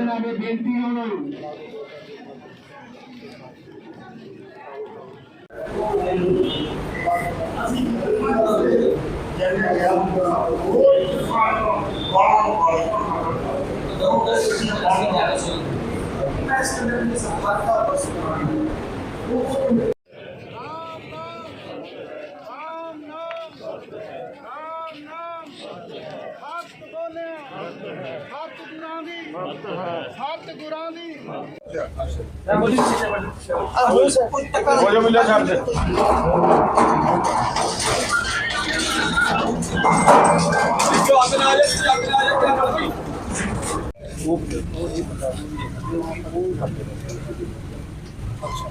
কয়েকদিন আগে বিএনপি হল Thank you. ਸਤ ਗੁਰਾਂ ਦੀ ਬੋਲੋ ਮਿਲਿਆ ਛੱਡ ਦੇ ਜੋ ਅਗਨ ਆ ਜਾ ਅਗਨ ਆ ਜਾ ਕਿਆ ਕਰਦੀ ਉਹ ਉਹ ਇਹ ਪਤਾ ਨਹੀਂ ਉਹ ਕਰਦੇ ਅੱਛਾ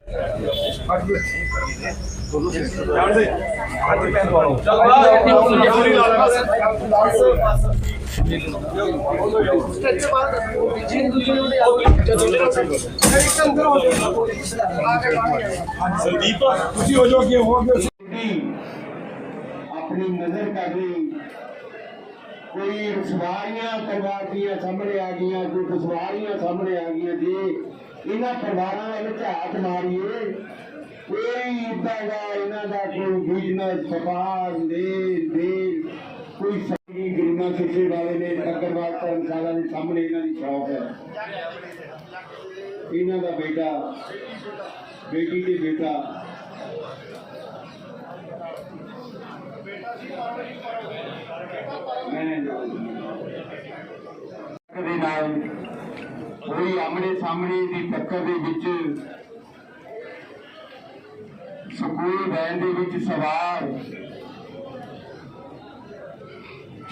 ਨਜ਼ਰ ਕਰ ਲਈ ਕੋਈ ਰਸਵਾਰੀਆਂ ਪਰਿਵਾਰ ਦੀਆਂ ਸਾਹਮਣੇ ਆ ਗਈਆਂ, ਕੋਈ ਰਸਵਾਰੀਆਂ ਸਾਹਮਣੇ ਆ ਗਈਆਂ ਜੀ। ਇਹਨਾਂ ਪਰਿਵਾਰਾਂ ਵੱਲ ਝਾਤ ਮਾਰੀਏ। ਕੋਈ ਇਦਾਂ ਦਾ ਇਹਨਾਂ ਦਾ ਕੋਈ ਬਿਜ਼ਨਸ, ਵਪਾਰ ਦੇ ਦੇ ਕੋਈ ਸੰਗੀ ਗਰੀਬਾਂ ਸਿੱਖੇ ਵਾਲੇ ਨੇ ਅਗਰਵਾਲ ਧਰਮਸ਼ਾਲਾ ਦੇ ਸਾਹਮਣੇ ਇਹਨਾਂ ਦੀ ਸ਼ੌਪ ਹੈ। ਇਹਨਾਂ ਦਾ ਬੇਟਾ, ਬੇਟੀ ਤੇ ਬੇਟਾ। ਕਦੇ ਨਾਲ ਹੋਈ ਆਮਣੇ ਸਾਹਮਣੇ ਦੀ ਟੱਕਰ ਦੇ ਵਿੱਚ ਸਕੂਲ ਵੈਨ ਦੇ ਵਿੱਚ ਸਵਾਰ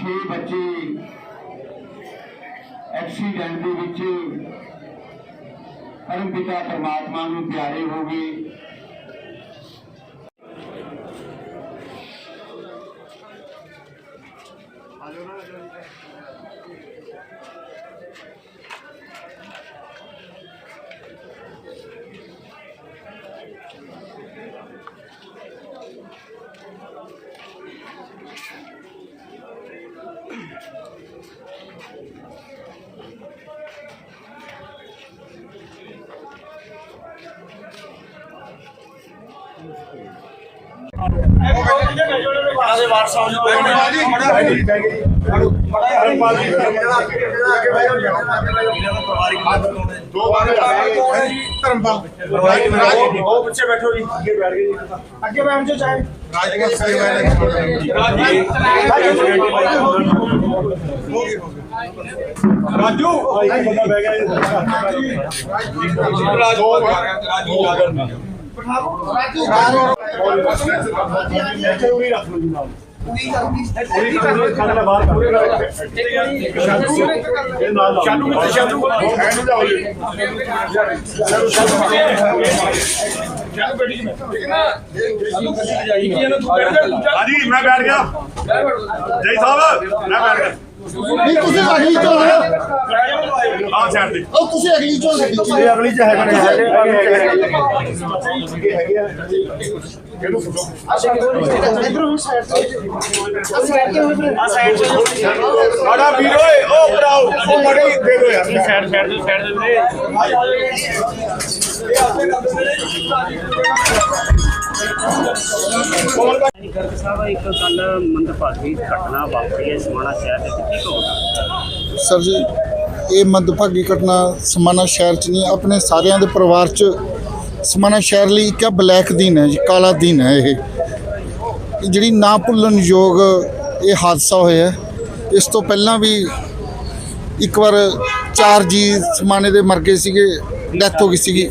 6 ਬੱਚੇ ਐਕਸੀਡੈਂਟ ਦੇ ਵਿੱਚ ਪਰਮ ਪਿਤਾ ਪਰਮਾਤਮਾ ਨੂੰ ਪਿਆਰੇ ਹੋ ਗਏ। ਉਹ ਪਿੱਛੇ ਬੈਠੋ ਜੀ ਅੱਗੇ ਬੈਠ ਗਏ ਜੀ ਅੱਗੇ ਬੈਠ ਜਾਓ ਚਾਹੇ ਰਾਜੂ ਬੰਦਾ ਬਹਿ ਗਿਆ ਰਾਜੂ ਰਾਜੂ ਰਾਜੂ ਰੱਖ ਲਓ ਜੀ ਨਾਲ ਖਾਣਾ ਬਾਹਰ ਸ਼ਾਲੂ ਕਿੱਥੇ ਸ਼ਾਲੂ ਐਨੂੰ ਜਾਓ ਜੀ ਸ਼ਾਲੂ ਬੈਠੀ ਜੀ ਹਾਂਜੀ, ਮੈਂ ਬੈਠ ਗਿਆ। ਜੈ ਸਾਹਿਬ, ਮੈਂ ਬੈਠ ਗਿਆ। ਨਹੀਂ ਤੁਸੀਂ ਅਗਲੀ ਚੋਂ ਆ ਸਾਈਡ ਤੇ ਉਹ ਤੁਸੀਂ ਅਗਲੀ ਚੋਂ ਗੱਡੀ ਇਹ ਅਗਲੀ ਚ ਹੈਗਾ ਨੇ ਸਾਡਾ ਵੀਰ ਓਏ ਉਹ ਭਰਾਓ ਉਹ ਮੜੇ ਦੇ ਦੋ ਯਾਰ। ਸਾਈਡ ਸਾਈਡ ਦੇ ਸਾਈਡ ਦੇ ਗਰਗ ਸਾਹਿਬ ਇੱਕ ਗੱਲ ਮੰਦਭਾਗੀ ਘਟਨਾ ਵਾਪਰੀ ਹੈ ਸਮਾਣਾ ਸ਼ਹਿਰ ਦੇ ਵਿੱਚ ਕੀ ਕਹੋਗੇ? ਸਰ ਜੀ ਇਹ ਮੰਦਭਾਗੀ ਘਟਨਾ ਸਮਾਣਾ ਸ਼ਹਿਰ ਚ ਨਹੀਂ ਆਪਣੇ ਸਾਰਿਆਂ ਦੇ ਪਰਿਵਾਰ ਚ ਸਮਾਣਾ ਸ਼ਹਿਰ ਲਈ ਇੱਕ ਬਲੈਕ ਦਿਨ ਹੈ ਜੀ ਕਾਲਾ ਦਿਨ ਹੈ ਇਹ। ਜਿਹੜੀ ਨਾ ਭੁੱਲਣ ਯੋਗ ਇਹ ਹਾਦਸਾ ਹੋਇਆ। ਇਸ ਤੋਂ ਪਹਿਲਾਂ ਵੀ ਇੱਕ ਵਾਰ ਚਾਰ ਜੀ ਸਮਾਣੇ ਦੇ ਮਰ ਗਏ ਸੀਗੇ ਡੈਥ ਹੋ ਗਈ ਸੀਗੀ।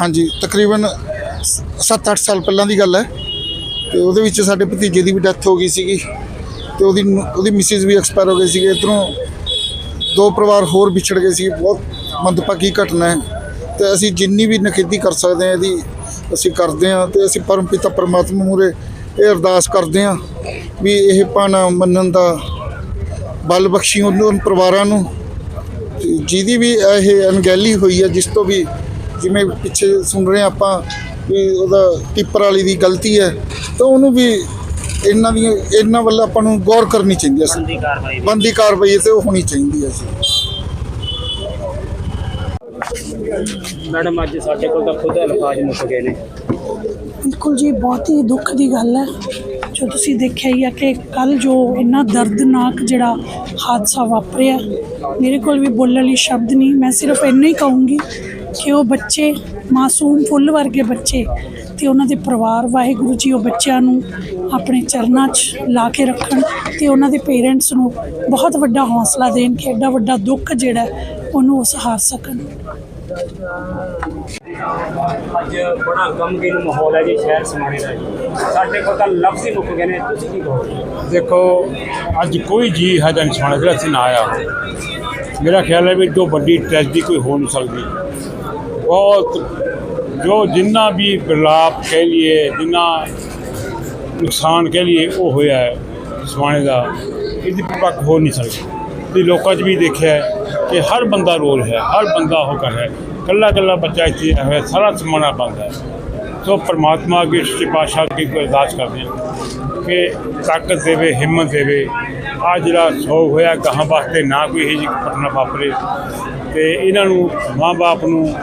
ਹਾਂਜੀ ਤਕਰੀਬਨ 7-8 ਸਾਲ ਪਹਿਲਾਂ ਦੀ ਗੱਲ ਹੈ। ਤੇ ਉਹਦੇ ਵਿੱਚ ਸਾਡੇ ਭਤੀਜੇ ਦੀ ਵੀ ਡੈਥ ਹੋ ਗਈ ਸੀਗੀ। ਤੇ ਉਹਦੀ ਉਹਦੀ ਮਿਸਿਸ ਵੀ ਐਕਸਪਾਇਰ ਹੋ ਗਈ ਸੀਗੀ। ਇੱਧਰੋਂ ਦੋ ਪਰਿਵਾਰ ਹੋਰ ਵਿਛੜ ਗਏ ਸੀ ਬਹੁਤ ਮੰਦਭਾਗੀ ਘਟਨਾ ਹੈ। ਤੇ ਅਸੀਂ ਜਿੰਨੀ ਵੀ ਨਖੇਦੀ ਕਰ ਸਕਦੇ ਹਾਂ, ਇਹਦੀ ਅਸੀਂ ਕਰਦੇ ਹਾਂ ਤੇ ਅਸੀਂ ਪਰਮ ਪਿਤਾ ਪਰਮਾਤਮਾ ਮੂਰੇ ਇਹ ਅਰਦਾਸ ਕਰਦੇ ਹਾਂ ਵੀ ਇਹ ਪਾਣਾ ਮੰਨਣ ਦਾ ਬਲ ਬਖਸ਼ੀ ਉਹਨਾਂ ਪਰਿਵਾਰਾਂ ਨੂੰ। ਜਿਹਦੀ ਵੀ ਇਹ ਅਣਗਹਿਲੀ ਹੋਈ ਹੈ, ਜਿਸ ਤੋਂ ਵੀ ਜਿਵੇਂ ਪਿੱਛੇ ਸੁਣ ਰਹੇ ਹਾਂ ਆਪਾਂ ਵੀ ਉਹਦਾ ਟਿੱਪਰ ਵਾਲੀ ਦੀ ਗਲਤੀ ਹੈ ਤਾਂ ਉਹਨੂੰ ਵੀ ਇਹਨਾਂ ਦੀਆਂ ਇਹਨਾਂ ਵੱਲ ਆਪਾਂ ਨੂੰ ਗੌਰ ਕਰਨੀ ਚਾਹੀਦੀ ਹੈ ਬੰਦੀ ਕਾਰਵਾਈ ਵੀ ਬੰਦੀ ਕਾਰਵਾਈ ਤੇ ਉਹ ਹੋਣੀ ਚਾਹੀਦੀ ਹੈ ਜੀ ਮੈਡਮ ਅੱਜ ਸਾਡੇ ਕੋਲ ਤਾਂ ਖੁਦ ਅਲਫਾਜ਼ ਮੁੱਕ ਗਏ ਨੇ। ਬਿਲਕੁਲ ਜੀ ਬਹੁਤ ਹੀ ਦੁੱਖ ਦੀ ਗੱਲ ਹੈ। ਜੋ ਤੁਸੀਂ ਦੇਖਿਆ ਹੀ ਹੈ ਕਿ ਕੱਲ ਜੋ ਇੰਨਾ ਦਰਦਨਾਕ ਜਿਹੜਾ ਹਾਦਸਾ ਵਾਪਰਿਆ ਮੇਰੇ ਕੋਲ ਵੀ ਬੋਲਣ ਲਈ ਸ਼ਬਦ ਨਹੀਂ ਮੈਂ ਸਿਰਫ ਇੰਨਾ ਹੀ ਕਹੂੰਗੀ ਕਿ ਉਹ ਬੱਚੇ ਮਾਸੂਮ ਫੁੱਲ ਵਰਗੇ ਬੱਚੇ ਤੇ ਉਹਨਾਂ ਦੇ ਪਰਿਵਾਰ ਵਾਹਿਗੁਰੂ ਜੀ ਉਹ ਬੱਚਿਆਂ ਨੂੰ ਆਪਣੇ ਚਰਨਾਂ 'ਚ ਲਾ ਕੇ ਰੱਖਣ ਤੇ ਉਹਨਾਂ ਦੇ ਪੇਰੈਂਟਸ ਨੂੰ ਬਹੁਤ ਵੱਡਾ ਹੌਸਲਾ ਦੇਣ ਕਿ ਐਡਾ ਵੱਡਾ ਦੁੱਖ ਜਿਹੜਾ ਉਹਨੂੰ ਉਹ ਸਹਾਰ ਸਕਣ। ਅੱਜ ਬੜਾ ਗਮਗੀਨ ਮਾਹੌਲ ਹੈ ਜੀ ਸ਼ਹਿਰ ਸਮਾਣੇ ਦਾ ਜੀ। ਸਾਡੇ ਕੋਲ ਤਾਂ ਲਫ਼ਜ਼ ਹੀ ਮੁੱਕ ਗਏ ਨੇ ਤੁਸੀਂ ਕੀ ਕਹੋਗੇ? ਦੇਖੋ ਅੱਜ ਕੋਈ ਜੀ ਹੈ ਤਾਂ ਇਨਸਾਨ ਜਿਹੜਾ ਨਾ ਆਇਆ। ਮੇਰਾ ਖਿਆਲ ਹੈ ਵੀ ਜੋ ਵੱਡੀ ਟ੍ਰੈਜਡੀ ਕੋਈ ਹੋ ਨਹੀਂ ਸਕਦੀ। ਬਹੁਤ ਜੋ ਜਿੰਨਾ ਵੀ ਵਿਰਲਾਪ ਕਹਿ ਲਈਏ, ਜਿੰਨਾ ਨੁਕਸਾਨ ਕਹਿ ਲਈਏ, ਉਹ ਹੋਇਆ ਹੈ। ਸਮਾਣੇ ਦਾ ਇਹਦੀ ਪੱਕ ਹੋ ਨਹੀਂ ਸਕਦੀ ਤੇ ਲੋਕਾਂ 'ਚ ਵੀ ਦੇਖਿਆ ਕਿ ਹਰ ਬੰਦਾ ਰੋਲ ਹੈ, ਹਰ ਬੰਦਾ ਉਹ ਕਰ ਹੈ। ਕੱਲਾ ਕੱਲਾ ਬੱਚਾ ਇੱਥੇ ਆਇਆ ਹੋਇਆ, ਸਾਰਾ ਸਮਾਣਾ ਬੰਦ ਹੈ। ਸੋ ਪਰਮਾਤਮਾ ਅੱਗੇ, ਸੱਚੇ ਪਾਤਸ਼ਾਹ ਅੱਗੇ ਕੋਈ ਅਰਦਾਸ ਕਰਦੇ ਹਾਂ ਕਿ ਤਾਕਤ ਦੇਵੇ, ਹਿੰਮਤ ਦੇਵੇ। ਆ ਜਿਹੜਾ ਸੋਗ ਹੋਇਆ ਕਹਾਂ ਵਾਸਤੇ ਨਾ ਕੋਈ ਇਹ ਜਿਹੀ ਘਟਨਾ ਵਾਪਰੇ। ਤੇ ਇਹਨਾਂ ਨੂੰ ਮਾਂ-ਬਾਪ ਨੂੰ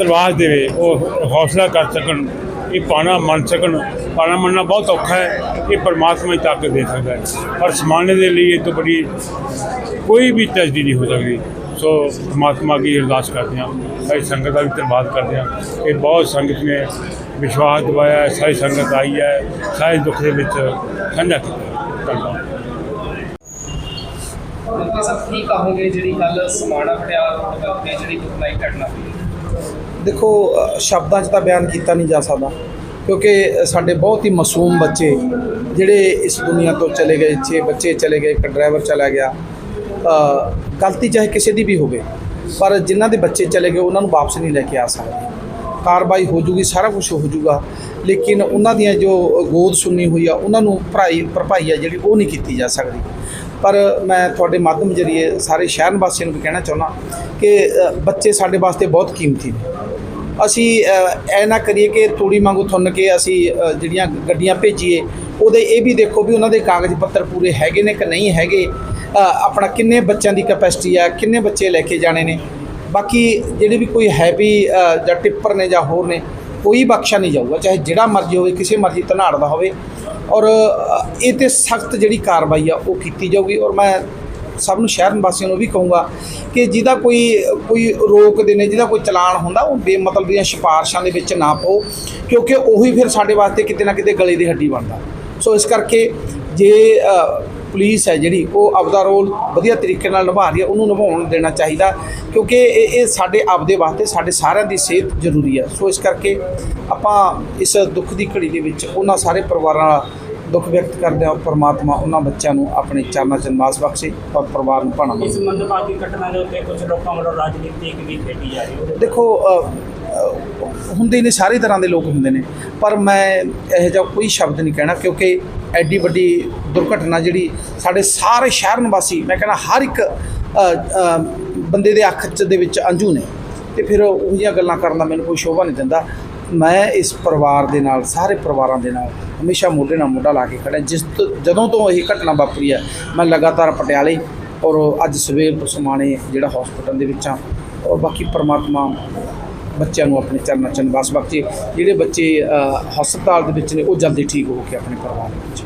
ਧੰਨਵਾਦ ਦੇਵੇ, ਉਹ ਹੌਸਲਾ ਕਰ ਸਕਣ ਇਹ ਪਾਣਾ ਮੰਨ ਸਕਣ। ਪਾਣਾ ਮੰਨਣਾ ਬਹੁਤ ਔਖਾ ਹੈ ਇਹ ਪਰਮਾਤਮਾ ਹੀ ਤਾਕਤ ਦੇ ਸਕਦਾ ਹੈ। ਪਰ ਸਮਾਨੇ ਦੇ ਲਈ ਇਹ ਤੋਂ ਬੜੀ ਕੋਈ ਵੀ ਤਜਦੀ ਨਹੀਂ ਹੋ ਸਕਦੀ। ਸੋ ਪਰਮਾਤਮਾ ਅੱਗੇ ਅਰਦਾਸ ਕਰਦੇ ਹਾਂ, ਸਾਰੀ ਸੰਗਤ ਦਾ ਵੀ ਧੰਨਵਾਦ ਕਰਦੇ ਹਾਂ। ਕਿ ਬਹੁਤ ਸੰਗਤ ਨੇ ਵਿਸ਼ਵਾਸ ਦਿਵਾਇਆ ਸਾਰੀ ਸੰਗਤ ਆਈ ਹੈ, ਸਾਰੇ ਦੁੱਖ ਦੇ ਵਿੱਚ ਸਾਂਝਾ ਕਰਦਾ ਸਭ ਕੀ ਕਹੋਗੇ ਜਿਹੜੀ ਕੱਲ ਸਮਾਣਾ ਪਟਿਆਲਾ ਰੋਡ ਤੇ ਜਿਹੜੀ ਦੁਖਦਾਈ ਘਟਨਾ ਹੋਈ ਦੇਖੋ, ਸ਼ਬਦਾਂ 'ਚ ਤਾਂ ਬਿਆਨ ਕੀਤਾ ਨਹੀਂ ਜਾ ਸਕਦਾ। ਕਿਉਂਕਿ ਸਾਡੇ ਬਹੁਤ ਹੀ ਮਾਸੂਮ ਬੱਚੇ ਜਿਹੜੇ ਇਸ ਦੁਨੀਆ ਤੋਂ ਚਲੇ ਗਏ, ਛੇ ਬੱਚੇ ਚਲੇ ਗਏ, ਇੱਕ ਡਰਾਈਵਰ ਚਲਾ ਗਿਆ। ਗਲਤੀ ਚਾਹੇ ਕਿਸੇ ਦੀ ਵੀ ਹੋਵੇ, ਪਰ ਜਿਨ੍ਹਾਂ ਦੇ ਬੱਚੇ ਚਲੇ ਗਏ, ਉਹਨਾਂ ਨੂੰ ਵਾਪਸ ਨਹੀਂ ਲੈ ਕੇ ਆ ਸਕਦੇ। ਕਾਰਵਾਈ ਹੋ ਜੂਗੀ, ਸਾਰਾ ਕੁਝ ਹੋ ਜੂਗਾ, ਲੇਕਿਨ ਉਹਨਾਂ ਦੀਆਂ ਜੋ ਗੋਦ ਸੁੰਨੀ ਹੋਈ ਆ, ਉਹਨਾਂ ਨੂੰ ਭਰਾਈ ਭਰਪਾਈ ਆ ਜਿਹੜੀ ਉਹ ਨਹੀਂ ਕੀਤੀ ਜਾ ਸਕਦੀ। ਪਰ ਮੈਂ ਤੁਹਾਡੇ ਮਾਧਿਅਮ ਜਰੀਏ ਸਾਰੇ ਸ਼ਹਿਰ ਵਾਸੀਆਂ ਨੂੰ ਵੀ ਕਹਿਣਾ ਚਾਹੁੰਦਾ ਕਿ ਬੱਚੇ ਸਾਡੇ ਵਾਸਤੇ ਬਹੁਤ ਕੀਮਤੀ ਨੇ। ਅਸੀਂ ਅ, ਐ ਨਾ ਕਰੀਏ ਕਿ ਤੂੜੀ ਵਾਂਗੂ ਥੁੰਨ ਕੇ ਅਸੀਂ ਜਿਹੜੀਆਂ ਗੱਡੀਆਂ ਭੇਜੀਏ ਉਹਦੇ ਇਹ ਵੀ ਦੇਖੋ ਵੀ ਉਹਨਾਂ ਦੇ ਕਾਗਜ਼ ਪੱਤਰ ਪੂਰੇ ਹੈਗੇ ਨੇ ਕਿ ਨਹੀਂ ਹੈਗੇ। ਆਪਣਾ ਕਿੰਨੇ ਬੱਚਿਆਂ ਦੀ ਕੈਪੈਸਿਟੀ ਆ ਕਿੰਨੇ ਬੱਚੇ ਲੈ ਕੇ ਜਾਣੇ ਨੇ। ਬਾਕੀ ਜਿਹੜੇ ਵੀ ਕੋਈ ਹੈਵੀ ਜਾਂ ਟਿੱਪਰ ਨੇ ਜਾਂ ਹੋਰ ਨੇ ਕੋਈ ਬਖਸ਼ਾ ਨਹੀਂ ਜਾਊਗਾ ਚਾਹੇ ਜਿਹੜਾ ਮਰਜ਼ੀ ਹੋਵੇ ਕਿਸੇ ਮਰਜ਼ੀ ਧਨਾੜ ਦਾ ਹੋਵੇ। ਔਰ ਇਹ ਤੇ ਸਖਤ ਜਿਹੜੀ ਕਾਰਵਾਈ ਆ ਉਹ ਕੀਤੀ ਜਾਊਗੀ। ਔਰ ਮੈਂ ਸਭ ਨੂੰ ਸ਼ਹਿਰ ਨਿਵਾਸੀਆਂ ਨੂੰ ਵੀ ਕਹੂੰਗਾ ਕਿ ਜਿਹਦਾ ਕੋਈ ਕੋਈ ਰੋਕਦੇ ਨੇ ਜਿਹਦਾ ਕੋਈ ਚਲਾਨ ਹੁੰਦਾ ਉਹ ਬੇਮਤਲਬ ਦੀਆਂ ਸਿਫਾਰਸ਼ਾਂ ਦੇ ਵਿੱਚ ਨਾ ਪਾਓ ਕਿਉਂਕਿ ਉਹੀ ਫਿਰ ਸਾਡੇ ਵਾਸਤੇ ਕਿਤੇ ਨਾ ਕਿਤੇ ਗਲੇ ਦੀ ਹੱਡੀ ਬਣਦਾ। ਸੋ ਇਸ ਕਰਕੇ ਜੇ ਅ, ਪੁਲਿਸ ਹੈ ਜਿਹੜੀ ਉਹ ਆਪਦਾ ਰੋਲ ਵਧੀਆ ਤਰੀਕੇ ਨਾਲ ਨਿਭਾ ਰਹੀ ਹੈ ਉਹਨੂੰ ਨਿਭਾਉਣ ਦੇਣਾ ਚਾਹੀਦਾ ਕਿਉਂਕਿ ਇਹ ਇਹ ਸਾਡੇ ਆਪਦੇ ਵਾਸਤੇ ਸਾਡੇ ਸਾਰਿਆਂ ਦੀ ਸਿਹਤ ਜ਼ਰੂਰੀ ਹੈ। ਸੋ ਇਸ ਕਰਕੇ ਆਪਾਂ ਇਸ ਦੁੱਖ ਦੀ ਘੜੀ ਦੇ ਵਿੱਚ ਉਹਨਾਂ ਸਾਰੇ ਪਰਿਵਾਰਾਂ ਦੁੱਖ ਵਿਅਕਤ ਕਰਦੇ ਹਾਂ ਪਰਮਾਤਮਾ ਉਹਨਾਂ ਬੱਚਿਆਂ ਨੂੰ ਆਪਣੇ ਚਰਨਾਂ 'ਚ ਨਿਵਾਸ ਬਖਸ਼ੇ ਔਰ ਪਰਿਵਾਰ ਨੂੰ ਭਾਣਾ ਇਸ ਮੰਦਭਾਗੀ ਘਟਨਾ ਦੇ ਉੱਤੇ ਕੁਝ ਲੋਕਾਂ ਵੱਲੋਂ ਰਾਜਨੀਤਿਕ ਵੀ ਖੇਡੀ ਜਾ ਰਹੀ ਹੈ। ਦੇਖੋ ਹੁੰਦੇ ਨੇ ਸਾਰੇ ਤਰ੍ਹਾਂ ਦੇ ਲੋਕ ਹੁੰਦੇ ਨੇ। ਪਰ ਮੈਂ ਇਹੋ ਜਿਹਾ ਕੋਈ ਸ਼ਬਦ ਨਹੀਂ ਕਹਿਣਾ ਕਿਉਂਕਿ ਐਡੀ ਵੱਡੀ ਦੁਰਘਟਨਾ ਜਿਹੜੀ ਸਾਡੇ ਸਾਰੇ ਸ਼ਹਿਰ ਨਿਵਾਸੀ ਮੈਂ ਕਹਿੰਦਾ ਹਰ ਇੱਕ ਬੰਦੇ ਦੇ ਅੱਖ 'ਚ ਦੇ ਵਿੱਚ ਅੰਜੂ ਨੇ। ਤੇ ਫਿਰ ਉਹ ਜਿਹੀਆਂ ਗੱਲਾਂ ਕਰਨ ਦਾ ਮੈਨੂੰ ਕੋਈ ਸ਼ੋਭਾ ਨਹੀਂ ਦਿੰਦਾ। ਮੈਂ ਇਸ ਪਰਿਵਾਰ ਦੇ ਨਾਲ, ਸਾਰੇ ਪਰਿਵਾਰਾਂ ਦੇ ਨਾਲ ਹਮੇਸ਼ਾ ਮੋਢੇ ਨਾਲ ਮੋਢਾ ਲਾ ਕੇ ਖੜਾ ਜਿਸ ਤੋਂ, ਜਦੋਂ ਤੋਂ ਇਹ ਘਟਨਾ ਵਾਪਰੀ ਹੈ, ਮੈਂ ਲਗਾਤਾਰ ਪਟਿਆਲੇ ਔਰ ਅੱਜ ਸਵੇਰ ਤੋਂ ਸਮਾਣੇ ਜਿਹੜਾ ਹਸਪੀਟਲ ਦੇ ਵਿੱਚ ਆ ਔਰ ਬਾਕੀ ਪਰਮਾਤਮਾ ਬੱਚਿਆਂ ਨੂੰ ਆਪਣੇ ਚਰਨਾਂ ਚ ਨਿਵਾਸ ਬਖਸ਼ੇ। ਜਿਹੜੇ ਬੱਚੇ ਹਸਪਤਾਲ ਦੇ ਵਿੱਚ ਨੇ, ਉਹ ਜਲਦੀ ਠੀਕ ਹੋ ਕੇ ਆਪਣੇ ਪਰਿਵਾਰ ਵਿੱਚ